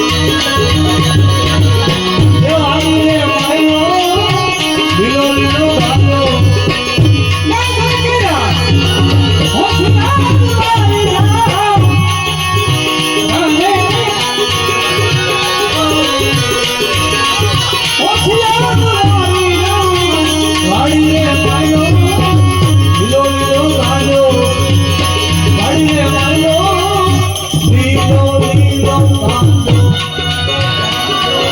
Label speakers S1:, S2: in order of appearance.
S1: Thank you. We. you.